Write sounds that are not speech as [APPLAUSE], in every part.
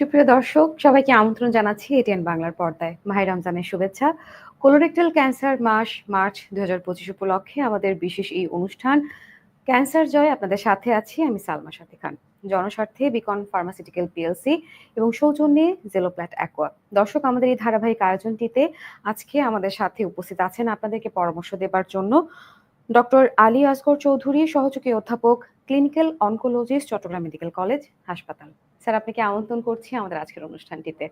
সুপ্রিয় দর্শক, সবাইকে আমন্ত্রণ জানাচ্ছি এটিএন বাংলার পর্দায়। মাহে রমজানের শুভেচ্ছা। কোলোরেক্টাল ক্যান্সার মাস, মার্চ দুই উপলক্ষে আমাদের বিশেষ এই অনুষ্ঠান ক্যান্সার জয় আপনাদের সাথে আছি আমি সালমা সাথী খান। জনস্বার্থে বিকন ফার্মাসিউটিক্যাল পিএলসি এবং সৌজন্যে জেলোপ্ল্যাট অ্যাকোয়া দর্শক, আমাদের এই ধারাবাহিক আয়োজনটিতে আজকে আমাদের সাথে উপস্থিত আছেন আপনাদেরকে পরামর্শ দেবার জন্য ডক্টর আলী আসগর চৌধুরী, সহযোগী অধ্যাপক clinical oncologist Chattogram medical college, হাসপাতাল। স্যার আপনাকে আমন্ত্রণ করছি আমাদের আজকের অনুষ্ঠানটিতে?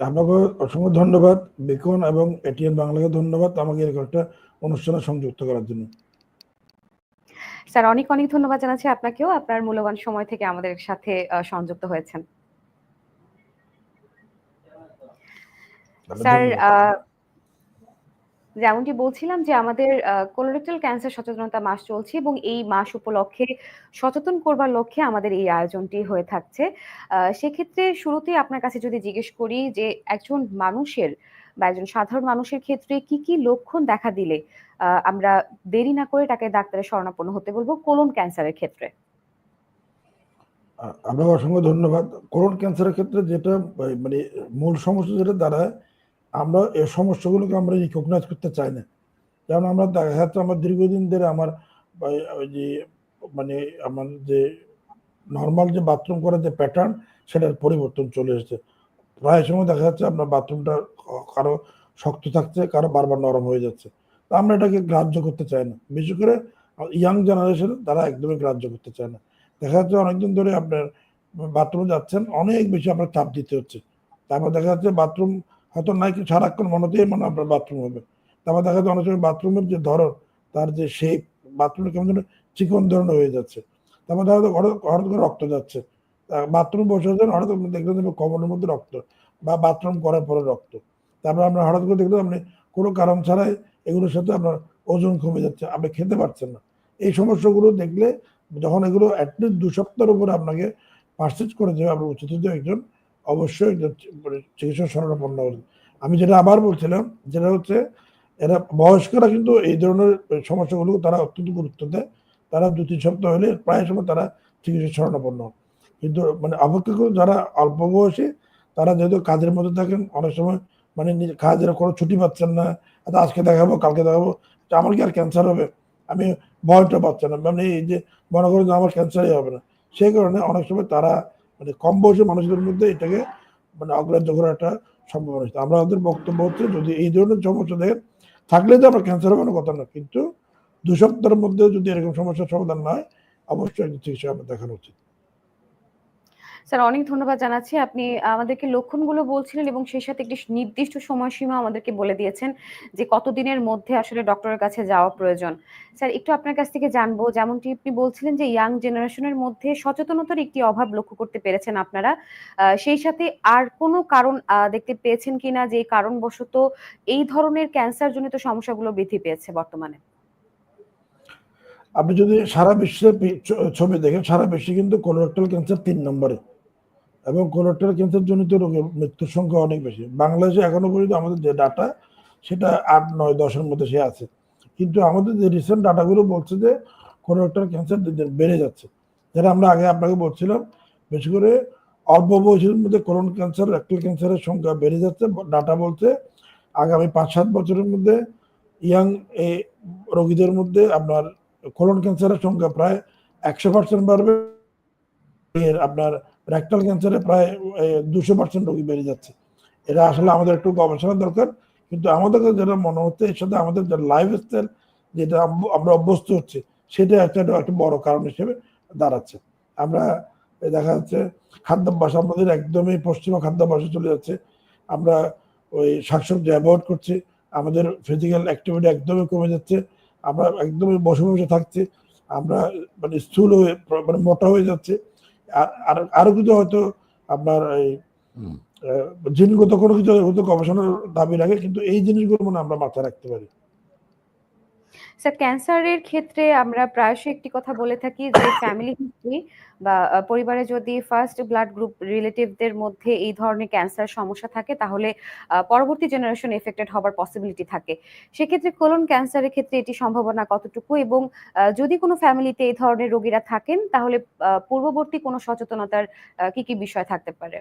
আপনাকে অসংখ্য ধন্যবাদ বেকন এবং এটিএন বাংলাকে ধন্যবাদ আমাকে এরকম একটা অনুষ্ঠানে সংযুক্ত করার জন্য। স্যার অনেক অনেক ধন্যবাদ জানাচ্ছি আপনাকেও। আপনার মূল্যবান সময় থেকে আমাদের সাথে সংযুক্ত হয়েছেন। স্যার আহ, যেমনটি বলছিলাম যে আমাদের কোলোরেক্টাল ক্যান্সার সচেতনতা মাস চলছে এবং এই মাস উপলক্ষে সচেতন করবার লক্ষ্যে আমাদের এই আয়োজনটি হয়ে থাকছে। সেক্ষেত্রে শুরুতে আপনার কাছে যদি জিজ্ঞেস করি যে একজন মানুষের বা একজন সাধারণ মানুষের ক্ষেত্রে কি কি লক্ষণ দেখা দিলে আমরা দেরি না করে তাকে ডাক্তারের শরণাপন্ন হতে বলব কোলন ক্যান্সারের ক্ষেত্রে? আপনাকে অসংখ্য ধন্যবাদ। কোলন ক্যান্সারের ক্ষেত্রে যেটা মানে মূল সমস্যা যেটা দাঁড়ায় আমরা এই সমস্যাগুলোকে আমরা রিকগনাইজ করতে চাই না। যেমন আমরা দেখা যাচ্ছে আমার দীর্ঘদিন ধরে আমার যে মানে আমার যে নর্মাল যে বাথরুম করার যে প্যাটার্ন সেটার পরিবর্তন চলে এসেছে। প্রায় সময় দেখা যাচ্ছে আপনার বাথরুমটা কারও শক্ত থাকছে, কারও বারবার নরম হয়ে যাচ্ছে। তা আমরা এটাকে গ্রাহ্য করতে চাই না। বিশেষ করে ইয়াং জেনারেশন তারা একদমই গ্রাহ্য করতে চায় না। দেখা যাচ্ছে অনেকদিন ধরে আপনার বাথরুমে যাচ্ছেন, অনেক বেশি আপনার চাপ দিতে হচ্ছে। তারপর দেখা যাচ্ছে বাথরুম হয়তো নাই কি, সারাক্ষণ মনেতেই মনে আপনার বাথরুম হবে। তারপর দেখা যায় অনেক সময় বাথরুমের যে ধরন, তার যে শেপ বাথরুমের কেমন যেন চিকন ধরনের হয়ে যাচ্ছে। তারপর দেখা যাচ্ছে হঠাৎ করে রক্ত যাচ্ছে। বাথরুম বসে আছেন হঠাৎ দেখলেন কমনের মধ্যে রক্ত বা বাথরুম করার পরে রক্ত। তারপর আমরা হঠাৎ করে দেখলাম আপনি কোনো কারণ ছাড়াই এগুলোর সাথে আপনার ওজন কমে যাচ্ছে, আপনি খেতে পারছেন না। এই সমস্যাগুলো দেখলে যখন এগুলো অ্যাটলিস্ট দু সপ্তাহের উপরে আপনাকে পার্সেজ করে দেবে, আপনার উচিত একজন অবশ্যই মানে চিকিৎসা শরণাপন্ন হবে। আমি যেটা আবার বলছিলাম, যেটা হচ্ছে এরা বয়স্করা কিন্তু এই ধরনের সমস্যাগুলো তারা অত্যন্ত গুরুত্ব দেয়। তারা দু তিন সপ্তাহ হলে প্রায় সময় তারা চিকিৎসা শরণাপন্ন। কিন্তু মানে অপেক্ষাকৃত যারা অল্প বয়সী, তারা যেহেতু কাজের মধ্যে থাকেন, অনেক সময় মানে কাজের কোনো ছুটি পাচ্ছেন না আজকে দেখাবো, কালকে দেখাবো, আমার কি আর ক্যান্সার হবে? আমি ভয়টা পাচ্ছেন না। মানে এই যে মনে করেন যে আমার ক্যান্সারই হবে না। সেই কারণে অনেক সময় তারা মানে কম বয়সী মানুষদের মধ্যে এটাকে মানে অগ্রাহ্য করার একটা সম্ভাবনা আমরা আমাদের বক্তব্য হচ্ছে, যদি এই ধরনের সমস্যা দেখেন, থাকলে তো আমরা ক্যান্সার না কথা না, কিন্তু দু সপ্তাহের মধ্যে যদি এরকম সমস্যার সমাধান না হয়, অবশ্যই চিকিৎসক আপনার দেখানো উচিত। স্যার, অনেক ধন্যবাদ জানাচ্ছি। আপনি আমাদেরকে লক্ষণগুলো বলছিলেন এবং সেই সাথে একটি নির্দিষ্ট সময়সীমা আমাদেরকে বলে দিয়েছেন যে কতদিনের মধ্যে আসলে ডক্টরের কাছে যাওয়া প্রয়োজন। স্যার, একটু আপনার কাছ থেকে জানব, যেমনটি আপনি বলছিলেন যে ইয়াং জেনারেশনের মধ্যে সচেতনতার একটি অভাব লক্ষ্য করতে পেরেছেন আপনারা। সেই সাথে আর কোনো কারণ দেখতে পেয়েছেন কিনা যে কারণবশত এই ধরনের ক্যান্সার জনিত সমস্যাগুলো বৃদ্ধি পেয়েছে বর্তমানে? আপনি যদি সারা বিশ্বের ছবি দেখেন, সারা বিশ্বে কিন্তু কোলোরেক্টাল ক্যান্সার তিন নম্বরে। এবং কোলোরেক্টাল ক্যান্সার জনিত রোগের মৃত্যুর সংখ্যা অনেক বেশি। বাংলাদেশে এখনও পর্যন্ত আমাদের যে ডাটা সেটা আট, নয়, দশের মধ্যে সে আছে। কিন্তু আমাদের যে রিসেন্ট ডাটাগুলো বলছে যে কোলোরেক্টাল ক্যান্সার বেড়ে যাচ্ছে। যেটা আমরা আগে আপনাকে বলছিলাম, বেশি করে অল্প বয়সের মধ্যে কোলন ক্যান্সার রেক্টাল ক্যান্সারের সংখ্যা বেড়ে যাচ্ছে। ডাটা বলছে আগামী পাঁচ, সাত বছরের মধ্যে ইয়াং এই রোগীদের মধ্যে আপনার কোলন ক্যান্সারের সংখ্যা প্রায় একশো পার্সেন্ট বাড়বে। এর আপনার রেক্টাল ক্যান্সারে প্রায় দুশো পার্সেন্ট রোগী বেড়ে যাচ্ছে। এটা আসলে আমাদের একটু গবেষণা দরকার, কিন্তু আমাদের যেটা মনে হচ্ছে, এর সাথে আমাদের যে লাইফ স্টাইল যেটা আমরা অভ্যস্ত হচ্ছে, সেটা একটা একটা বড় কারণ হিসেবে দাঁড়াচ্ছে। আমরা দেখা যাচ্ছে খাদ্যাভ্যাস আমাদের একদমই পশ্চিমা খাদ্যাভ্যাসে চলে যাচ্ছে। আমরা ওই শাকসবজি অ্যাভয়েড করছি, আমাদের ফিজিক্যাল অ্যাক্টিভিটি একদমই কমে যাচ্ছে, আমরা একদমই বসে বসে থাকছি, আমরা মানে স্থূল হয়ে মানে মোটা হয়ে যাচ্ছে। আর আর কিছু হয়তো আপনার এই জিনগত কোনো কিছু হয়তো গবেষণার দাবি রাখে কিন্তু এই জিনিসগুলো মানে আমরা মাথায় রাখতে পারি। স্যার ক্যান্সারের ক্ষেত্রে আমরা প্রায়শই একটি কথা বলে থাকি যে [COUGHS] ফ্যামিলি হিস্ট্রি বা পরিবারে যদি ফার্স্ট ব্লাড গ্রুপ রিলেটিভদের মধ্যে এই ধরনের ক্যান্সার সমস্যা থাকে তাহলে পরবর্তী জেনারেশন এফেক্টেড হবার পসিবিলিটি থাকে। সেক্ষেত্রে কোলন ক্যান্সারের ক্ষেত্রে এটি সম্ভাবনা কতটুকু এবং যদি কোনো ফ্যামিলিতে এই ধরনের রোগীরা থাকেন তাহলে পূর্ববর্তী কোনো সচেতনতার কি, কি বিষয় থাকতে পারে?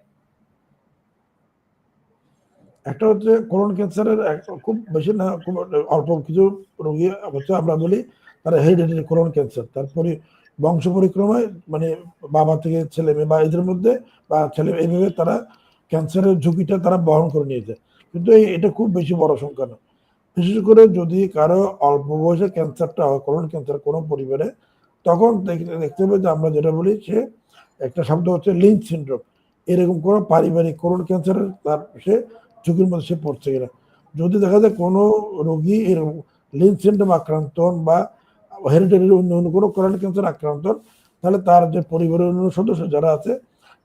একটা হচ্ছে কোলন ক্যান্সারের খুব বেশি না খুব অল্প কিছু রোগী হচ্ছে আমরা বলি তারা হেরিডিটারি কোলন ক্যান্সার। তারপরে বংশ পরিক্রমায় মানে বাবা থেকে ছেলে-মেয়ে বা এদের মধ্যে বা ছেলে এইভাবে তারা ক্যান্সারের ঝুঁকিটা তারা বহন করে নিয়েছে। কিন্তু এটা খুব বেশি বড় সংখ্যা না। বিশেষ করে যদি কারও অল্প বয়সে ক্যান্সারটা হয়, কোলন ক্যান্সার কোনো পরিবারে, তখন দেখ দেখতে হবে যে আমরা যেটা বলি সে একটা শব্দ হচ্ছে লিঞ্চ সিনড্রোম। এরকম কোনো পারিবারিক কোলন ক্যান্সারের তার সে ঝুঁকির মধ্যে সে পড়ছে কিনা। যদি দেখা যায় কোনো রোগী এরকম লিঞ্চ সিনড্রোম আক্রান্ত বা হেরিডিটারি অন্য, অন্য কোনো কোলন ক্যান্সার আক্রান্ত তাহলে তার যে পরিবারের অন্য সদস্য যারা আছে,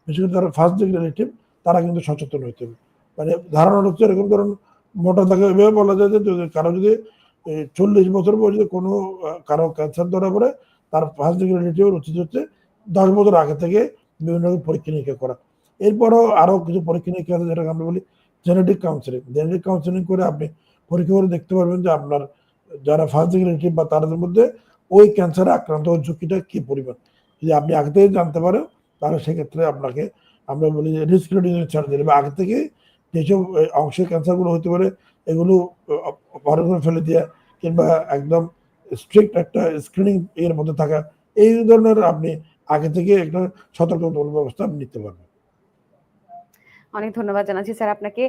বিশেষ করে যারা ফার্স্ট ডিগ্রি রিলেটিভ তারা কিন্তু সচেতন হইতে হবে। মানে ধারণা হচ্ছে এরকম ধরুন মোটা দাগে এভাবে বলা যায় যে কারও যদি চল্লিশ ৪০ বছর বয়সে কোনো কারও ক্যান্সার ধরা পড়ে, তার ফার্স্ট ডিগ্রি রিলেটিভ এর উচিত হচ্ছে ১০ বছর আগে থেকে বিভিন্ন রকম পরীক্ষা-নিরীক্ষা করা। এরপরও আরও কিছু পরীক্ষা-নিরীক্ষা আছে যেটাকে আমরা বলি জেনেটিক কাউন্সেলিং। জেনেটিক কাউন্সেলিং করে আপনি পরীক্ষা করে দেখতে পারবেন যে আপনার যারা ফার্স্ট রিলেটিভ বা তাদের মধ্যে ওই ক্যান্সারে আক্রান্ত হওয়ার ঝুঁকিটা কি পরিমাণ। যদি আপনি আগে থেকে জানতে পারেন, তাহলে সেক্ষেত্রে আপনাকে আমরা বলি যে রিস্ক রিডিউসিং সার্জারি বা আগে থেকে যেসব অংশের ক্যান্সারগুলো হতে পারে এগুলো পরে করে ফেলে দেওয়া কিংবা একদম স্ট্রিক্ট একটা স্ক্রিনিং এর মধ্যে থাকা। এই ধরনের আপনি আগে থেকে একটা সতর্কতামূলক ব্যবস্থা আপনি নিতে পারবেন। অনেক ধন্যবাদ জানাচ্ছি স্যার আপনাকে।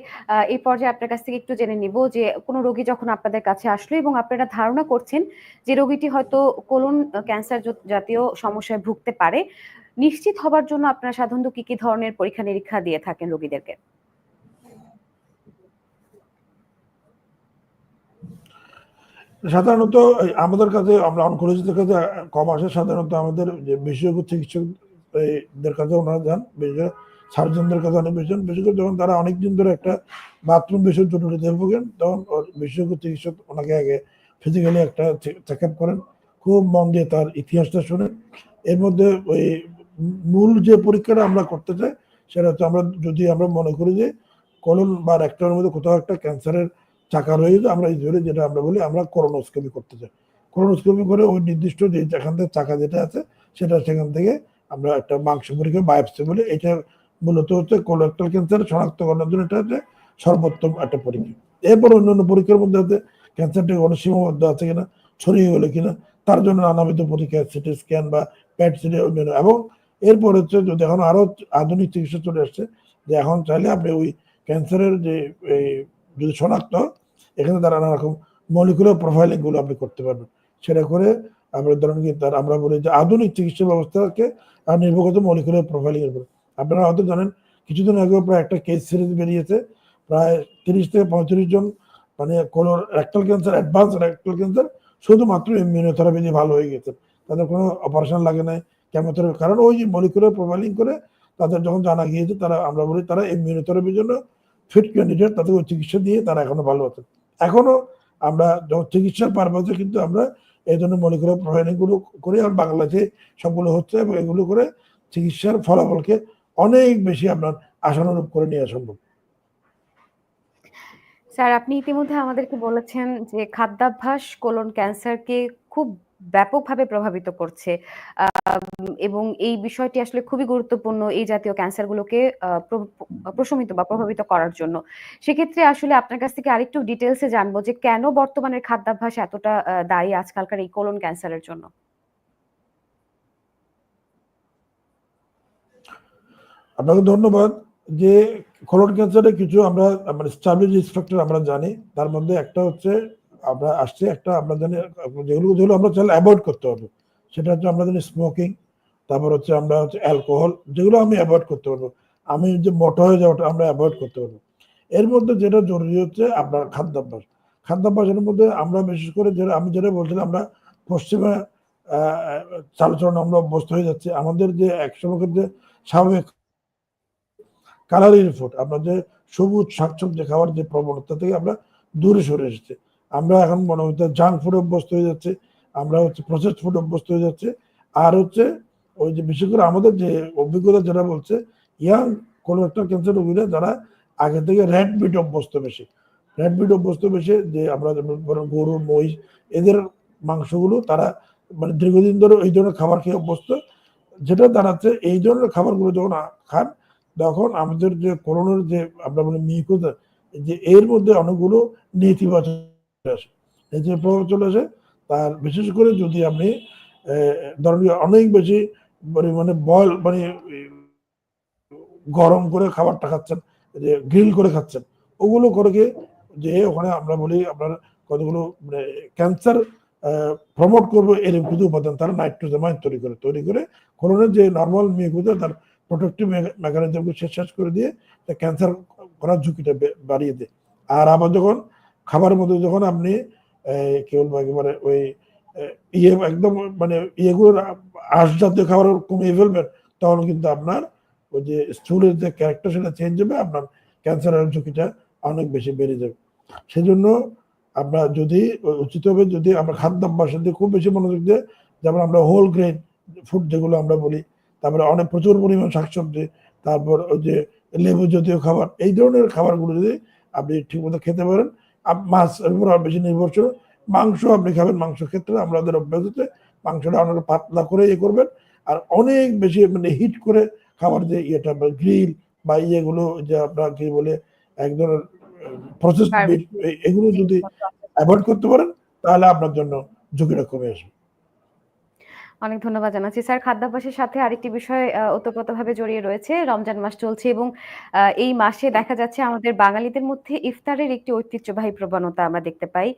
এই পর্যায়ে আপনার কাছ থেকে একটু জেনে নিব যে কোনো রোগী যখন আপনাদের কাছে আসলো এবং আপনারা ধারণা করছেন যে রোগীটি হয়তো কোলন ক্যান্সার জাতীয় সমস্যায় ভুগতে পারে। নিশ্চিত হবার জন্য আপনারা সাধারণত কি, কি ধরনের পরীক্ষা-নিরীক্ষা দিয়ে থাকেন রোগীদেরকে? সাধারণত আমাদের কাছে আমরা অনকোলজিস্টের কাছে কম আসে। সাধারণত আমাদের যে বিশেষজ্ঞ চিকিৎসক এই দের কাছে উনারা যান। বিশেষ সার্জনদের কাছে অনেক বেশি। বিশেষ করে যখন তারা অনেকদিন ধরে একটা বাথরুম বিষয়ে জটিলতায় ভোগেন, তখন বিশেষজ্ঞ চিকিৎসক ওনাকে আগে ফিজিক্যালি একটা চেক আপ করেন। খুব মন দিয়ে তার ইতিহাসটা শোনেন। এর মধ্যে ওই মূল যে পরীক্ষাটা আমরা করতে চাই, সেটা হচ্ছে আমরা যদি আমরা মনে করি যে কোলন বা রেক্টামের মধ্যে কোথাও একটা ক্যান্সারের চাকা রয়েছে, আমরা ইউজুয়ালি যেটা আমরা বলি আমরা কোলোনোস্কোপি করতে চাই। কোলোনোস্কোপি করে ওই নির্দিষ্ট যে যেখান থেকে চাকা যেটা আছে, সেটা সেখান থেকে আমরা একটা মাংস পরীক্ষা বায়োপসি বলি। এটা মূলত হচ্ছে কোলোরেক্টাল ক্যান্সার শনাক্তকরণের জন্য এটা হচ্ছে সর্বোত্তম একটা পরীক্ষা। এরপর অন্যান্য পরীক্ষার মধ্যে হচ্ছে ক্যান্সারটি কোনো সীমাবদ্ধ আছে কিনা, ছড়িয়ে গেল কিনা, তার জন্য নানাবিধ পরীক্ষা সিটি স্ক্যান বা পেট সিটি অন্যান্য এবং এরপর হচ্ছে যদি এখন আরও আধুনিক চিকিৎসা চলে আসছে, যে এখন চাইলে আপনি ওই ক্যান্সারের যে এই যদি শনাক্ত এখানে তারা নানা রকম মলিকুলার প্রোফাইলিংগুলো আপনি করতে পারবেন। সেটা করে আমরা ধরেন কি তার আমরা বলি যে আধুনিক চিকিৎসা ব্যবস্থাকে আ নির্ভর করছে মলিকুলার প্রোফাইলিং এর উপরে। আপনারা হয়তো জানেন কিছুদিন আগেও প্রায় একটা কেস সিরিজ বেরিয়েছে। প্রায় ৩০ থেকে ৩৫ জন মানে colorectal cancer, advance rectal cancer শুধুমাত্র ইমিউনোথেরাপি দিয়ে ভালো হয়ে গেছে। তাদের কোনো অপারেশন লাগে নাই, কেমোথেরাপি কারণ ওই যে মলিকুলার প্রোফাইলিং করে তাদের যখন জানা গিয়েছে তারা আমরা বলি তারা ইমিউনোথেরাপির জন্য ফিট ক্যান্ডিডেট তাদের ওই চিকিৎসা দিয়ে তারা এখনও ভালো আছেন। এখনও আমরা যখন চিকিৎসার পারপাসে কিন্তু আমরা এই ধরনের মলিকুলার প্রোফাইলিংগুলো করি আর বাংলাদেশে সবগুলো হচ্ছে এবং এগুলো করে চিকিৎসার ফলাফলকে অনেক বেশি আপনার আশানুরূপ করে নেওয়া সম্ভব। স্যার, আপনি ইতিমধ্যে আমাদেরকে বলেছেন যে খাদ্যাভ্যাস কোলন ক্যান্সারকে খুব ব্যাপকভাবে প্রভাবিত করছে। এবং এই বিষয়টি আসলে খুবই গুরুত্বপূর্ণ এই জাতীয় ক্যান্সারগুলোকে প্রশমিত বা প্রভাবিত করার জন্য। সেক্ষেত্রে আসলে আপনার কাছ থেকে আরেকটু ডিটেইলস এ জানব যে কেন বর্তমানের খাদ্যাভ্যাস এতটা দায়ী আজকালকার এই কোলন ক্যান্সারের জন্য? আপনাকে ধন্যবাদ। যে কোলন ক্যান্সারে কিছু আমরা মানে established risk আমরা জানি। তার মধ্যে একটা হচ্ছে আমরা আসছে একটা আমরা জানি যেগুলো, যেগুলো আমরা চাইলে অ্যাভয়েড করতে পারব। সেটা হচ্ছে আমরা জানি স্মোকিং, তারপর হচ্ছে আমরা হচ্ছে অ্যালকোহল যেগুলো আমি অ্যাভয়েড করতে পারব। আমি যে মোটা হয়ে যাওয়াটা আমরা অ্যাভয়েড করতে পারব। এর মধ্যে যেটা জরুরি হচ্ছে আপনার খাদ্যাভ্যাস। খাদ্যাভ্যাসের মধ্যে আমরা বিশেষ করে যেটা আমি যেটা বলছিলাম আমরা পশ্চিমা আ আমরা অভ্যস্ত হয়ে যাচ্ছি। আমাদের যে একসময়ের যে স্বাভাবিক কালারিং ফুড আপনার যে সবুজ শাকসবজি খাওয়ার যে প্রবণতা থেকে আমরা দূরে সরে এসেছি। আমরা এখন মনে হচ্ছে জাঙ্ক ফুড অভ্যস্ত হয়ে যাচ্ছে, আমরা হচ্ছে প্রসেস ফুড অভ্যস্ত হয়ে যাচ্ছে আর হচ্ছে ওই যে বিশেষ করে আমাদের যে অভিজ্ঞতা যেটা বলছে ইয়াং কোলোরেক্টাল ক্যান্সার রোগীরা যারা আগে থেকে রেড মিট অভ্যস্ত বেশি রেড মিট অভ্যস্ত বেশি, যে আমরা গরু, মহিষ, এদের মাংসগুলো তারা মানে দীর্ঘদিন ধরে এই ধরনের খাবার খেয়ে অভ্যস্ত যেটা দাঁড়াচ্ছে, এই ধরনের খাবারগুলো যখন খান তখন আমাদের যে করোনার যে আমরা বলি মিউকোজা, যে এর মধ্যে অনেকগুলো নেতিবাচক আসে। যে প্রভাব চলে আসে। তার বিশেষ করে যদি আপনি ধরেন অনেক বেশি মানে বয়ল মানে গরম করে খাবারটা খাচ্ছেন, যে গ্রিল করে খাচ্ছেন, ওগুলো করে যে ওখানে আমরা বলি আপনার কতগুলো মানে ক্যান্সার প্রমোট করব এরকম কিছু উপাদান, তারা নাইট্রোজামাইন তৈরি করে তৈরি করে করোনার যে নর্মাল মেয়েগুলো তার প্রোটেক্টিভ মেকানিজমকে শেষ শেষ করে দিয়ে তা ক্যান্সার করার ঝুঁকিটা বাড়িয়ে দেয়। আর আবার যখন খাবারের মধ্যে যখন আপনি আহ, কি বলব একেবারে ওই ইয়ে একদম মানে ইয়েগুলোর আঁশ জাতীয় খাবার কমিয়ে ফেলবেন তখন কিন্তু আপনার ওই যে স্থূলের যে ক্যারেক্টার সেটা চেঞ্জ হবে আপনার ক্যান্সারের ঝুঁকিটা অনেক বেশি বেড়ে যাবে। সেজন্য আমরা যদি উচিত হবে যদি আমরা খাদ্যাভ্যাসের দিকে খুব বেশি মনোযোগ দিয়ে যেমন আমরা হোল গ্রেন ফুড যেগুলো আমরা বলি তারপরে অনেক প্রচুর পরিমাণ শাকসবজি তারপর ওই যে লেবু জাতীয় খাবার এই ধরনের খাবারগুলো যদি আপনি ঠিকমতো খেতে পারেন মাছ উপর আর বেশি নির্ভরশীল। মাংস আপনি খাবেন মাংস ক্ষেত্রে আমাদের অভ্যাস হচ্ছে মাংসটা অনেক পাতলা করে ইয়ে করবেন আর অনেক বেশি মানে হিট করে খাবার যে ইয়েটা গ্রিল বা ইয়েগুলো যে আপনার কি বলে এক ধরনের প্রসেস এগুলো যদি অ্যাভয়েড করতে পারেন তাহলে আপনার জন্য ঝুঁকিটা কমে আসবে। অনেক ধন্যবাদ জানাচ্ছি। স্যার, খাদ্যাভ্যাসের সাথে আরেকটি বিষয় ওতপ্রোতভাবে জড়িয়ে রয়েছে, রমজান মাস চলছে এবং এই মাসে দেখা যাচ্ছে আমাদের বাঙালিদের মধ্যে ইফতারের একটি ঐতিহ্যবাহী প্রবণতা আমরা দেখতে পাই।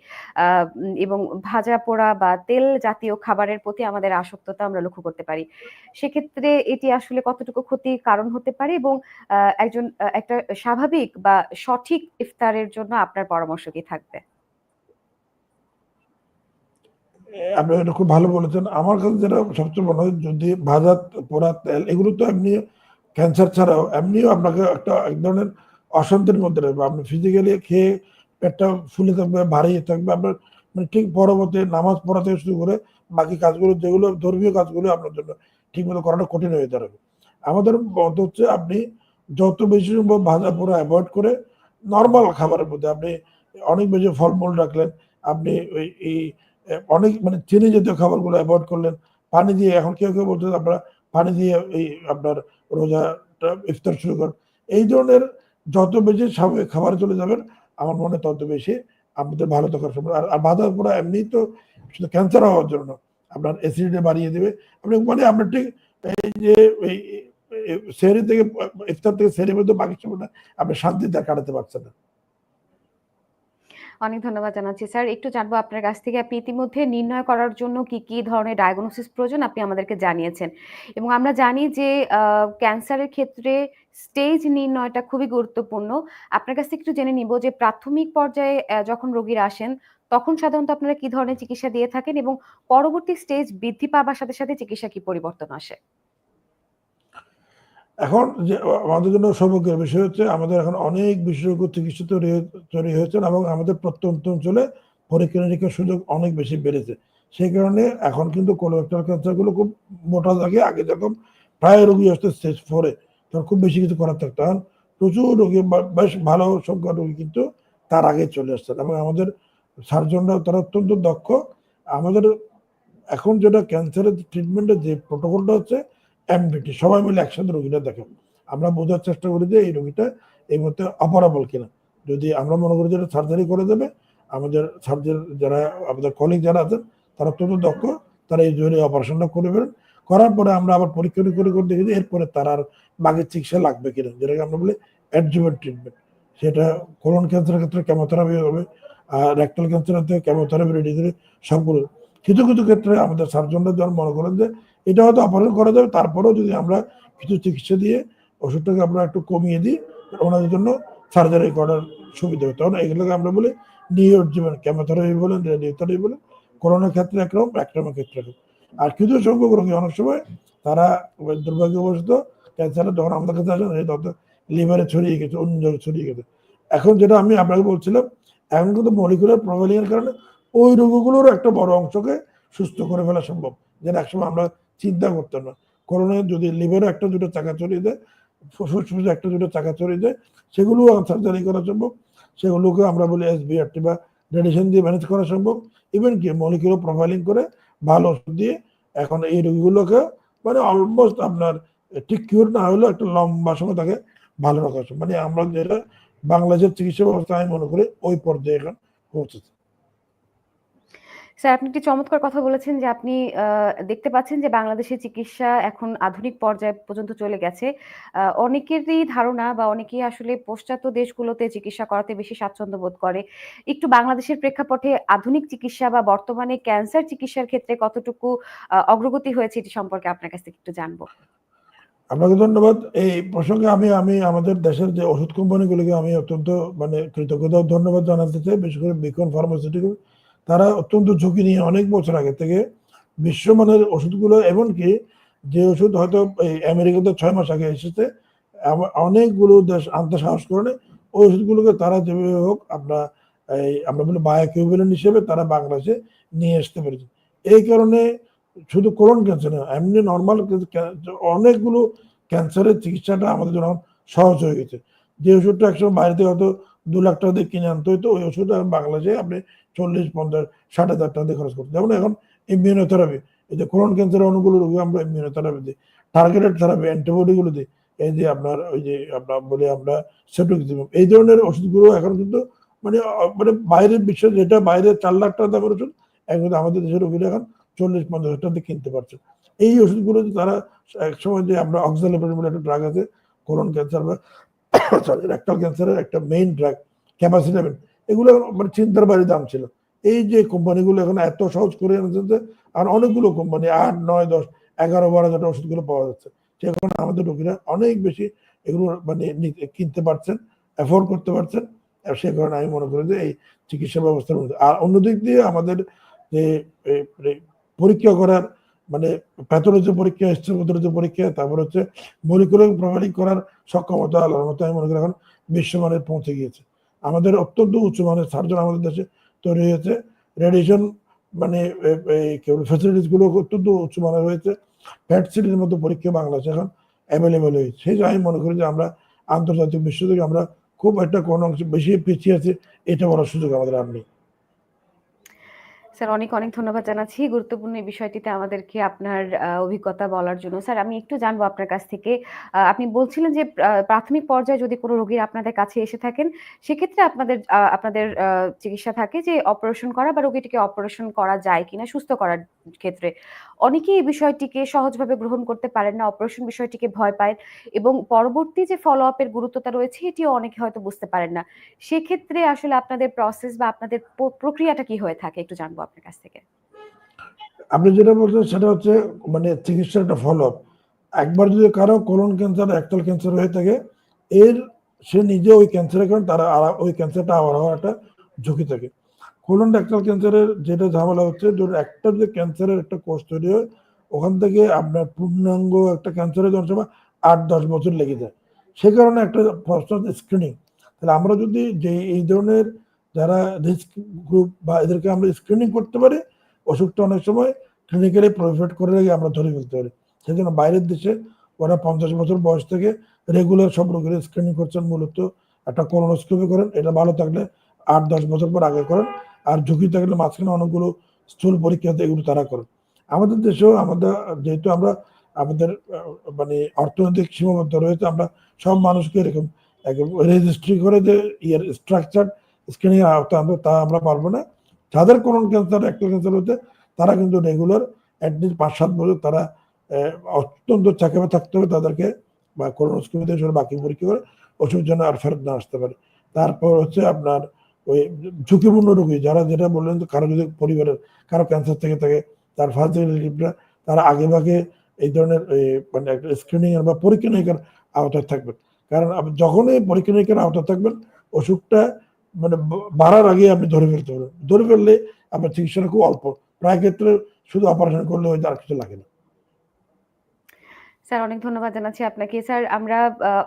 এবং ভাজা পোড়া বা তেল জাতীয় খাবারের প্রতি আমাদের আসক্ততা আমরা লক্ষ্য করতে পারি। সেক্ষেত্রে এটি আসলে কতটুকু ক্ষতির কারণ হতে পারে এবং একজন একটা স্বাভাবিক বা সঠিক ইফতারের জন্য আপনার পরামর্শ কি থাকবে? আপনি এটা খুব ভালো বলেছেন। আমার কাছে যেটা সবচেয়ে মনে হয় যদি ভাজা পোড়া তেল, এগুলো তো এমনি ক্যান্সার ছাড়াও, এমনিও আপনাকে একটা এক ধরনের অশান্তির মধ্যে রাখবে আপনি ফিজিক্যালি খেয়ে পেটটা ফুলে থাকবে, ভারী থাকবে, আপনার মানে ঠিক পরবর্তী নামাজ পড়া থেকে শুরু করে বাকি কাজগুলো, যেগুলো ধর্মীয় কাজগুলো আপনার জন্য ঠিক মতো করাটা কঠিন হয়ে দাঁড়াবে। আমাদের মত হচ্ছে আপনি যত বেশি সম্ভব ভাজা পোড়া অ্যাভয়েড করে নর্মাল খাবারের মধ্যে আপনি অনেক বেশি ফলমূল রাখলেন। আপনি ওই, এই অনেক মানে চিনি জাতীয় খাবারগুলো অ্যাভয়েড করলেন। পানি দিয়ে এখন কেউ কেউ বলছে আপনারা পানি দিয়ে এই আপনার রোজাটা ইফতার শুরু করেন। এই ধরনের যত বেশি স্বাভাবিক খাবার চলে যাবেন, আমার মনে তত বেশি আমাদের ভালো থাকার সম্ভব আর বাধা পোড়া এমনি তো শুধু ক্যান্সার হওয়ার জন্য। আপনার অ্যাসিডিটি বাড়িয়ে দেবে। আপনি মানে আপনার ঠিক এই যে, এই সেহরি থেকে, ইফতার থেকে সেহরির মধ্যে বাকি সময়টা আপনি শান্তিতে কাটাতে পারছেন না। অনেক ধন্যবাদ জানাচ্ছি, স্যার। একটু জানব আপনার কাছ থেকে, আপনি ইতিমধ্যে নির্ণয় করার জন্য কি কি ধরনের ডায়াগনোসিস প্রয়োজন আপনি আমাদেরকে জানিয়েছেন? এবং আমরা জানি যে ক্যান্সারের ক্ষেত্রে স্টেজ নির্ণয়টা খুবই গুরুত্বপূর্ণ। আপনার কাছ থেকে একটু জেনে নিব যে, প্রাথমিক পর্যায়ে যখন রোগীরা আসেন, তখন সাধারণত আপনারা কি ধরনের চিকিৎসা দিয়ে থাকেন এবং পরবর্তী স্টেজ বৃদ্ধি পাবার সাথে সাথে চিকিৎসা কি পরিবর্তন আসে? এখন যে আমাদের জন্য সৌভাগ্যের বিষয় হচ্ছে, আমাদের এখন অনেক বিশেষজ্ঞ চিকিৎসা তৈরি তৈরি হয়েছেন এবং আমাদের প্রত্যন্ত অঞ্চলে পরীক্ষা নিরীক্ষার সুযোগ অনেক বেশি বেড়েছে। সেই কারণে এখন কিন্তু কোলোরেক্টাল ক্যান্সারগুলো খুব মোটা থাকে আগে যখন প্রায় রোগী আসতে স্টেজ ফোরে তখন খুব বেশি কিছু করার থাকতো। এখন প্রচুর রোগী বেশ ভালো সংখ্যা রোগী কিন্তু তার আগে চলে আসতেন এবং আমাদের সার্জনরা তারা অত্যন্ত দক্ষ। আমাদের এখন যেটা ক্যান্সারের ট্রিটমেন্টের যে প্রোটোকলটা হচ্ছে এমবিটি সবাই মিলে একসাথে রোগীটা দেখে আমরা বোঝার চেষ্টা করি যে এই রোগীটা এই মুহূর্তে অপারেবল কিনা। যদি আমরা মনে করি যে সার্জারি করে দেবে, আমাদের সার্জন যারা, আমাদের কলিগ যারা আছেন, তারা অত্যন্ত দক্ষ, তারা এই জরুরি অপারেশনটা করে ফেলেন। করার পরে আমরা আবার পরীক্ষা করে করে দেখি এরপরে তার আর বাকি চিকিৎসা লাগবে কিনা। যেটাকে আমরা বলি অ্যাডজুভেন্ট ট্রিটমেন্ট সেটা কোলন ক্যান্সারের ক্ষেত্রে কেমোথেরাপি হবে, আর রেক্টাল ক্যান্সারের থেকে কেমোথেরাপি রেডিওথেরাপি সবগুলো। কিছু কিছু ক্ষেত্রে আমাদের সার্জনরা যখন মনে করেন যে এটা হয়তো অপারেশন করা যাবে। তারপরেও যদি আমরা কিছু চিকিৎসা দিয়ে ওষুধটাকে আমরা একটু কমিয়ে দিই ওনাদের জন্য সার্জারি করার সুবিধা হবে। তখন এগুলোকে আমরা বলি নিউর জীবন কেমোথেরাপি বলেন রেডিওথেরাপি বলেন করোনার ক্ষেত্রে একরকম একরকমের ক্ষেত্রে একরকম। আর কিছু সংখ্যক রোগী অনেক সময় তারা দুর্ভাগ্যবশত ক্যান্সারে যখন আমাদের কাছে আসেন তত লিভারে ছড়িয়ে গেছে, অন্য জায়গায় ছড়িয়ে গেছে। এখন যেটা আমি আপনাকে বলছিলাম, এখন কিন্তু মলিকুলার প্রোফাইলিং কারণে ওই রোগগুলোর একটা বড় অংশকে সুস্থ করে ফেলা সম্ভব। যেটা একসময় আমরা চিন্তা করতাম না। করোনায় যদি লিভারে একটা দুটো চাকা চড়িয়ে দেয়, ফুসফুসে একটা দুটো চাকা চড়িয়ে দেয় সেগুলো সার্জারি করা সম্ভব। সেগুলোকে আমরা বলি এসবিআরটি বা রেডিয়েশন দিয়ে ম্যানেজ করা সম্ভব। ইভেন কি মলিকুলার প্রোফাইলিং করে ভালো ওষুধ দিয়ে এখন এই রোগীগুলোকে মানে অলমোস্ট আপনার ঠিক কিউর না হলেও একটা লম্বা সময় তাকে ভালো রাখা সম্ভব। মানে আমরা যেটা বাংলাদেশের চিকিৎসা ব্যবস্থা আমি মনে করি ওই পর্যায়ে এখন পৌঁছেছে। স্যার, আপনি একটি চমৎকার কথা বলেছেন যে আপনি দেখতে পাচ্ছেন যে বাংলাদেশের চিকিৎসা এখন আধুনিক পর্যায়ে পর্যন্ত চলে গেছে। অনেকেরই ধারণা বা অনেকেই আসলে পশ্চাত্য দেশগুলোতে চিকিৎসা করাতে বেশি স্বাচ্ছন্দ্য বোধ করে। একটু বাংলাদেশের প্রেক্ষাপটে আধুনিক চিকিৎসা বা বর্তমানে ক্যান্সার চিকিৎসার ক্ষেত্রে কতটুকু অগ্রগতি হয়েছে এটি সম্পর্কে আপনার কাছ থেকে একটু জানব। আপনাকে ধন্যবাদ। এই প্রসঙ্গে আমি আমি আমাদের দেশের যে ওষুধ কোম্পানিগুলিকে আমি অত্যন্ত মানে কৃতজ্ঞতা ধন্যবাদ জানাতে চাই, বিশেষ করে বিকন ফার্মাসিউটিক্যাল তারা অত্যন্ত ঝুঁকি নিয়ে অনেক বছর আগে থেকে বিশ্বমানের ওষুধগুলো, এমনকি যে ওষুধ হয়তো এই আমেরিকাতে ছয় মাস আগে এসেছে অনেকগুলো দেশ আনতে সাহস করে ওই ওষুধগুলোকে তারা যেভাবে হোক আপনার এই, আমরা বলি বায়োকিউবিলেন্ট হিসেবে তারা বাংলাদেশে নিয়ে আসতে পেরেছে। এই কারণে শুধু কোলন ক্যান্সার না এমনি নর্মাল অনেকগুলো ক্যান্সারের চিকিৎসাটা আমাদের জন্য সহজ হয়ে গেছে। যে ওষুধটা একসময় বাইরে থেকে হয়তো দু লাখ টাকা দিয়ে কিনে আনতে হতো ওই ওষুধ বাংলাদেশে আপনি চল্লিশ, পঞ্চাশ, ষাট হাজার টাকা দিয়ে খরচ করতে যেমন এখন ইমিউনোথেরাপি এই যে কোলন ক্যান্সারের অনেকগুলো রোগী আমরা ইমিউনোথেরাপি দিই টার্গেটেড থেরাপি অ্যান্টিবডিগুলো দিই, এই যে আপনার ওই যে আপনার বলি আমরা সেটুকিজম এই ধরনের ওষুধগুলো এখন কিন্তু মানে মানে বাইরের বিশ্বে যেটা বাইরে চার লাখ টাকা দামের ওষুধ কিন্তু আমাদের দেশের রোগীরা এখন চল্লিশ, পঞ্চাশ হাজার টাকা দিয়ে কিনতে পারছে। এই ওষুধগুলো তারা একসময় যে আমরা অক্সালেপের বলে একটা ড্রাগ আছে কোলন ক্যান্সার বা সরি রেক্টাল ক্যান্সারের একটা মেইন ড্রাগ ক্যাপাসিটামিন এগুলো মানে চিন্তার বাইরে দাম ছিল। এই যে কোম্পানিগুলো এখন এত সহজ করে এনেছে যে, আর অনেকগুলো কোম্পানি আট, নয়, দশ, এগারো, বারো হাজার ওষুধগুলো পাওয়া যাচ্ছে। সেখানে আমাদের রোগীরা অনেক বেশি এগুলো মানে নিতে- কিনতে পারছেন অ্যাফোর্ড করতে পারছেন। আর সে কারণে আমি মনে করি যে এই চিকিৎসা ব্যবস্থার মধ্যে। আর অন্যদিক দিয়ে আমাদের যে পরীক্ষা করার মানে প্যাথোলজি পরীক্ষা হিস্টোপ্যাথোলজি পরীক্ষা, তারপর হচ্ছে মলিকুলার প্রোফাইলিং করার সক্ষমতা আল্লাহর মতো আমি মনে করি এখন বিশ্বমানের পৌঁছে গিয়েছে। আমাদের অত্যন্ত উচ্চমানের সার্জন আমাদের দেশে তৈরি হয়েছে। রেডিয়েশন মানে ফ্যাসিলিটিসগুলো অত্যন্ত উচ্চমানের হয়েছে। প্যাট সিটির মতো পরীক্ষা বাংলাদেশে এখন অ্যাভেলেবেল হয়েছে। সেই আমি মনে করি যে আমরা আন্তর্জাতিক বিশ্ব থেকে আমরা খুব একটা কোনো অংশে বেশি পিছিয়ে আছি, এটা বলার সুযোগ আমাদের আর নেই। স্যার, অনেক অনেক ধন্যবাদ জানাচ্ছি গুরুত্বপূর্ণ এই বিষয়টিতে আমাদেরকে আপনার অভিজ্ঞতা বলার জন্য। স্যার, আমি একটু জানব আপনার কাছ থেকে আপনি বলছিলেন যে প্রাথমিক পর্যায়ে যদি কোনো রোগীর আপনাদের কাছে এসে থাকেন, সেক্ষেত্রে আপনাদের আপনাদের চিকিৎসা থাকে যে, অপারেশন করা বা রোগীটিকে অপারেশন করা যায় কিনা, সুস্থ করার ক্ষেত্রে। অনেকেই এই বিষয়টিকে সহজভাবে গ্রহণ করতে পারেন না, অপারেশন বিষয়টিকে ভয় পায় এবং পরবর্তী যে ফলো আপের গুরুত্বতা রয়েছে, এটিও অনেকে হয়তো বুঝতে পারেন না। সেক্ষেত্রে আসলে আপনাদের প্রসেস বা আপনাদের প্রক্রিয়াটা কি হয়ে থাকে একটু জানব আপনার কাছ থেকে। আপনি যেটা বলছেন সেটা হচ্ছে মানে চিকিৎসার একটা ফলো আপ একবার যদি কারও কোলন ক্যান্সার একটাল ক্যান্সার হয়ে থাকে, এর, সে নিজে ওই ক্যান্সারের কারণে তারা ওই ক্যান্সারটা আবার হওয়ার একটা ঝুঁকি থাকে। কোলন একটাল ক্যান্সারের যেটা ঝামেলা হচ্ছে, ধরুন একটা যে ক্যান্সারের একটা কোষ তৈরি হয়, ওখান থেকে আপনার পূর্ণাঙ্গ একটা ক্যান্সারের জন্য আট দশ বছর লেগে যায়। সে কারণে একটা প্রশ্ন স্ক্রিনিং তাহলে আমরা যদি যে এই ধরনের যারা রিস্ক গ্রুপ বা এদেরকে আমরা স্ক্রিনিং করতে পারি, অসুখটা অনেক সময় ক্লিনিক্যালি প্রফিট করে রেখে আমরা ধরে ফেলতে পারি। সেই জন্য বাইরের দেশে ওরা পঞ্চাশ বছর বয়স থেকে রেগুলার সব রোগীর স্ক্রিনিং করছেন, মূলত একটা কোলোনোস্কোপি করেন, এটা ভালো থাকলে আট দশ বছর পর আগে করেন। আর ঝুঁকি থাকলে মাঝখানে অনেকগুলো স্থূল পরীক্ষা এগুলো তারা করেন আমাদের দেশেও আমাদের যেহেতু আমরা আমাদের মানে অর্থনৈতিক সীমাবদ্ধ রয়েছে, আমরা সব মানুষকে এরকম রেজিস্ট্রি করে যে ইয়ের স্ট্রাকচার স্ক্রিনিং আওতা আনতে তা আমরা পারব না। যাদের কোন ক্যান্সার একটা ক্যান্সার হচ্ছে তারা কিন্তু রেগুলার অ্যাটলিস্ট পাঁচ সাত বছর তারা অত্যন্ত চাকাবে থাকতে হবে তাদেরকে, বা কোলোনোস্কোপিতে বাকি পরীক্ষা করে ওষুধ যেন আর ফেরত না আসতে পারে। তারপর হচ্ছে আপনার ওই ঝুঁকিপূর্ণ রোগী, যারা যেটা বললেন কারও যদি পরিবারের, কারও ক্যান্সার থেকে থাকে, তার ফার্স্ট রিলেটিভরা তারা আগে ভাগে এই ধরনের মানে একটা স্ক্রিনিং বা পরীক্ষা নিরীক্ষার আওতায় থাকবেন। কারণ আপনি যখনই পরীক্ষা নিরীক্ষার আওতায় থাকবেন, অসুখটা মানে বাড়ার আগে আপনি ধরে ফেলতে পারবেন। ধরে ফেললে আপনার চিকিৎসাটা খুব অল্প। প্রায় ক্ষেত্রে শুধু অপারেশন করলে ওই আর কিছু লাগে না। স্যার অনেক ধন্যবাদ জানাচ্ছি আপনাকে। স্যার আমরা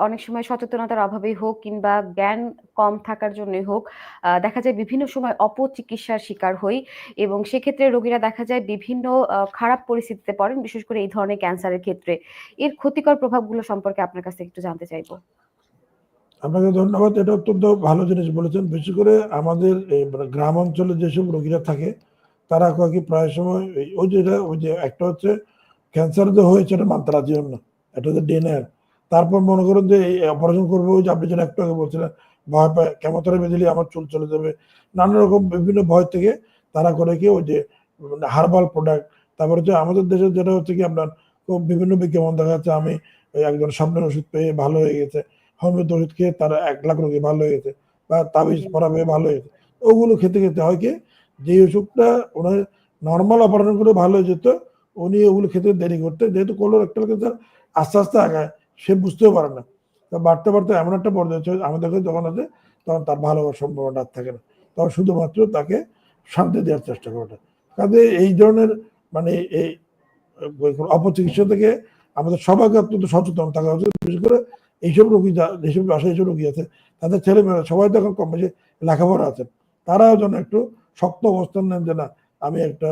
অনেক সময় সচেতনতার অভাবেই হোক কিংবা জ্ঞান কম থাকার জন্যই হোক, দেখা যায় বিভিন্ন সময় অপচিকিৎসার শিকার হই এবং সেক্ষেত্রে রোগীরা দেখা যায় বিভিন্ন খারাপ পরিস্থিতিতে পড়েন, বিশেষ করে এই ধরনের ক্যান্সারের ক্ষেত্রে। এর ক্ষতিকর প্রভাবগুলো সম্পর্কে আপনার কাছ একটু জানতে চাইব। আপনাকে ধন্যবাদ। এটা অত্যন্ত ভালো জিনিস বলেছেন। বিশেষ করে আমাদের মানে গ্রাম অঞ্চলে যেসব রোগীরা থাকে, তারা কয় কি প্রায় সময় ওই যে এটা ওই যে একটা হচ্ছে ক্যান্সার যে হয়েছে এটা মানতে রাজি হন না। এটা হচ্ছে ডেনায়াল। তারপর মনে করুন যে এই অপারেশন করব যে আপনি যেটা একটু আগে বলছিলেন, ভয় পায় কেমোথেরাপি দিলে আমার চুল চলে যাবে। নানা রকম বিভিন্ন ভয় থেকে তারা করে কি ওই যে মানে হার্বাল প্রোডাক্ট তারপরে হচ্ছে আমাদের দেশে যেটা হচ্ছে কি আপনার খুব বিভিন্ন বিজ্ঞাপন দেখা যাচ্ছে আমি একজন সামনের ওষুধ পেয়ে ভালো হয়ে গেছে। হোমিওপ্যাথি ওষুধ খেয়ে তারা এক লাখ রোগী ভালো হয়ে গেছে বা তাবিজ পরা পেয়ে ভালো হয়ে গেছে। ওগুলো খেতে, খেতে হয় কি যে ওষুধটা ওনার নর্মাল অপারেশন করে ভালো হয়ে যেত, উনি ওগুলো খেতে দেরি করতেন। যেহেতু কোলোরেক্টাল ক্যান্সার আস্তে, আস্তে আগায় সে বুঝতেও পারে না। তো বাড়তে, বাড়তে এমন একটা পর্যায়ে আমাদের কাছে যখন আছে তখন তার ভালো হওয়ার সম্ভাবনা থাকে না। তখন শুধুমাত্র তাকে শান্তি দেওয়ার চেষ্টা করে ওঠে। কাজেই এই ধরনের মানে এই অপচিকিৎসা থেকে আমাদের সবাইকে অত্যন্ত সচেতন থাকা উচিত। বিশেষ করে এইসব রোগী যা যেসব বাসায় এইসব রোগী আছে তাদের ছেলেমেয়েরা সবাই তো এখন কম বেশি লেখাপড়া আছেন। তারাও যেন একটু শক্ত অবস্থান নেন যে না আমি একটা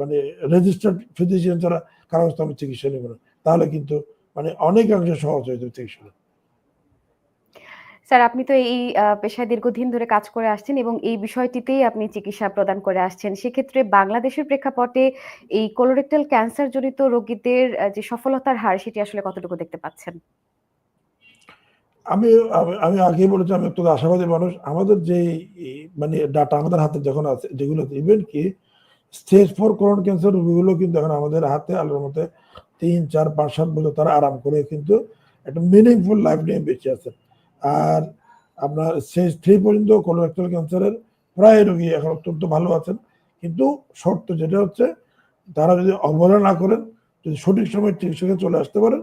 মানে রেজিস্টার্ড ফিজিশিয়ান ছাড়া কারও আমি চিকিৎসা নিব না। তাহলে কিন্তু মানে অনেকাংশে সহজ হয়ে যাবে চিকিৎসাটা। স্যার আপনি তো এই পেশায় দীর্ঘদিন ধরে কাজ করে আসছেন এবং এই বিষয়টিতেই আপনি চিকিৎসা প্রদান করে আসছেন। সেক্ষেত্রে বাংলাদেশের প্রেক্ষাপটে এই কোলোরেক্টাল ক্যান্সার জনিত রোগীদের যে সফলতার হার সেটি আসলে কতটুকু দেখতে পাচ্ছেন? আমি আমি আগেই বলেছি আমি অত্যন্ত আশাবাদী মানুষ। আমাদের যে মানে ডাটা আমাদের হাতে যখন আছে যেগুলো ইভেন কি স্টেজ 4 কোলন ক্যান্সার রোগীগুলো কিন্তু এখন আমাদের হাতে আলোর রহমতে ৩, ৪, ৫, ৭ বছর তারা আরাম করে কিন্তু একটা মিনিংফুল লাইফ নিয়ে বেঁচে আছেন। আর আপনার স্টেজ থ্রি পর্যন্ত কোলোরেক্টাল ক্যান্সারের প্রায় রোগী এখন অত্যন্ত ভালো আছেন। কিন্তু শর্ত যেটা হচ্ছে তারা যদি অবহেলা না করেন, যদি সঠিক সময়ে চিকিৎসকে চলে আসতে পারেন।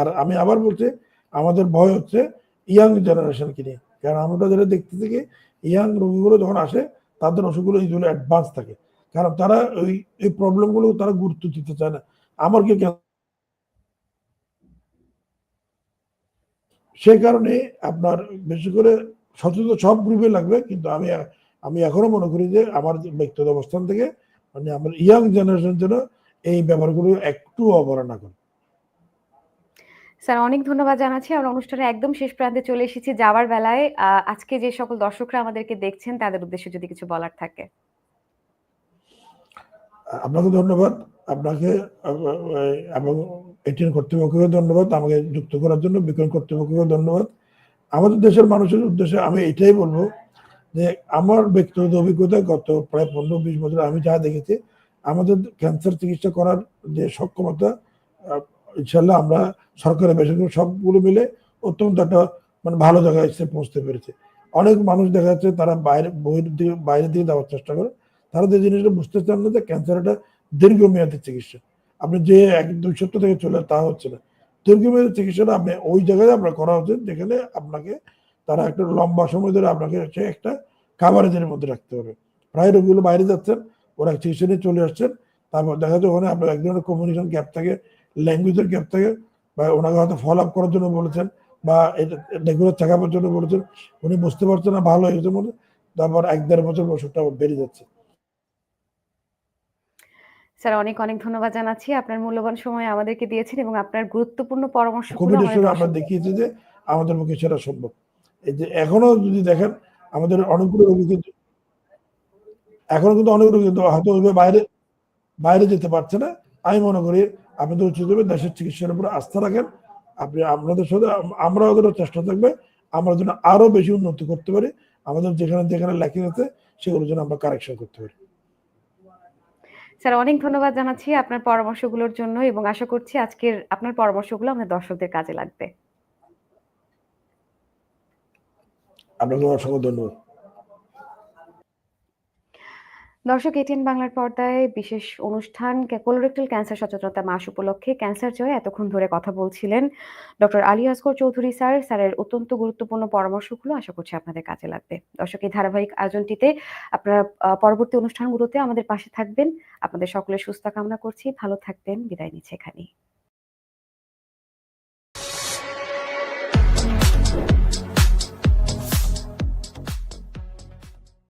আর আমি আবার বলছি আমাদের ভয় হচ্ছে ইয়াং জেনারেশনকে নিয়ে। কারণ আমরা যেটা দেখতেছি কি ইয়াং রোগীগুলো যখন আসে তাদের অসুখগুলো ইউজুয়ালি অ্যাডভান্স থাকে। কারণ তারা ওই, এই প্রবলেমগুলো তারা গুরুত্ব দিতে চায় না। আমার কি সেই কারণে আপনার বেশি করে সচেতন সব গ্রুপে লাগবে। কিন্তু আমি আমি এখনও মনে করি যে আমার ব্যক্তিগত অবস্থান থেকে মানে আমার ইয়াং জেনারেশন যেন এই ব্যাপারগুলো একটু অবহেলা করে। স্যার, অনেক ধন্যবাদ জানাচ্ছি। আমরা অনুষ্ঠানের একদম শেষ প্রান্তে চলে এসেছি যাওয়ার বেলায়। আজকে যে সকল দর্শকরা আমাদেরকে দেখছেন, তাদের উদ্দেশ্যে যদি কিছু বলার থাকে। আপনাকে ধন্যবাদ। আপনাকে এবং এটিএন কর্তৃপক্ষকে ধন্যবাদ। আমাকে যুক্ত করার জন্য বিক্রম কর্তৃপক্ষকে ধন্যবাদ। আমাদের দেশের মানুষের উদ্দেশ্যে আমি এটাই বলব যে, আমার ব্যক্তিগত অভিজ্ঞতায় গত প্রায় ১৫-২০ বছরে আমি যা দেখেছি, আমাদের ক্যান্সার চিকিৎসা করার যে সক্ষমতা ইনশাল্লাহ আমরা সরকারের বেসরকারি সবগুলো মিলে অত্যন্ত একটা মানে ভালো জায়গায় এসে পৌঁছতে পেরেছে অনেক মানুষ দেখা যাচ্ছে তারা বাইরে বহির্দিকে বাইরের দিকে যাওয়ার চেষ্টা করে। তারা যে জিনিসটা বুঝতে চান না যে ক্যান্সার একটা দীর্ঘমেয়াদী চিকিৎসা। আপনি যে ১-২ সপ্তাহ থেকে চলে তা হচ্ছে না। দীর্ঘমেয়াদী চিকিৎসাটা আপনি ওই জায়গায় আপনার করা উচিত যেখানে আপনাকে তারা একটা লম্বা সময় ধরে আপনাকে হচ্ছে একটা কাভারেজের মধ্যে রাখতে হবে। প্রায় রোগীগুলো বাইরে যাচ্ছেন, ওরা চিকিৎসা নিয়ে চলে আসছেন। তারপর দেখা যাচ্ছে ওখানে আপনার এক ধরনের কমিউনিকেশন গ্যাপ থাকে, ল্যাঙ্গুয়েজের গ্যাপ থাকে বা ওনাকে হয়তো ফলো আপ করার জন্য বলেছেন বা এটা রেগুলার চেকআপ এর জন্য বলেছেন। উনি বুঝতে পারছেন না ভালো হয়ে গেছে মনে তারপর এক দেড় বছর অসুখটা বেড়ে যাচ্ছে। স্যার অনেক, অনেক ধন্যবাদ জানাচ্ছি। আপনার মূল্যবান সময় আমাদেরকে দিয়েছেন এবং আপনার গুরুত্বপূর্ণ পরামর্শ কোভিডের সময় দেখিয়েছি যে আমাদের পক্ষে সেটা সম্ভব। এই যে এখনও যদি দেখেন আমাদের অনেকগুলো রোগী কিন্তু এখনও কিন্তু অনেক রোগী কিন্তু হয়তো ওইভাবে বাইরে বাইরে যেতে পারছে না। আমি মনে করি আপনাদের উচিত হবে দেশের চিকিৎসার উপরে আস্থা রাখেন। আপনি আপনাদের সাথে আমরা ওদেরও চেষ্টা থাকবে আমরা যেন আরও বেশি উন্নতি করতে পারি। আমাদের যেখানে, যেখানে ল্যাকিং আছে সেগুলো যেন আমরা কারেকশন করতে পারি। স্যার, অনেক ধন্যবাদ জানাচ্ছি আপনার পরামর্শগুলোর জন্য এবং আশা করছি আজকের আপনার পরামর্শগুলো আমাদের দর্শকদের কাজে লাগবে। আপনাকে অসংখ্য ধন্যবাদ। দর্শক, এটিএন বাংলার পর্দায় বিশেষ অনুষ্ঠান কোলোরেক্টাল ক্যান্সার সচেতনতা মাস উপলক্ষে ক্যান্সার জয়ে এতক্ষণ ধরে কথা বলছিলেন ডক্টর আলী আসগর চৌধুরী স্যার। স্যারের অত্যন্ত গুরুত্বপূর্ণ পরামর্শগুলো আশা করছি আপনাদের কাজে লাগবে। দর্শক, এই ধারাবাহিক আয়োজনটিতে আপনারা পরবর্তী অনুষ্ঠানগুলোতে আমাদের পাশে থাকবেন। আপনাদের সকলের সুস্থ কামনা করছি। ভালো থাকবেন। বিদায় নিচ্ছে এখানেই।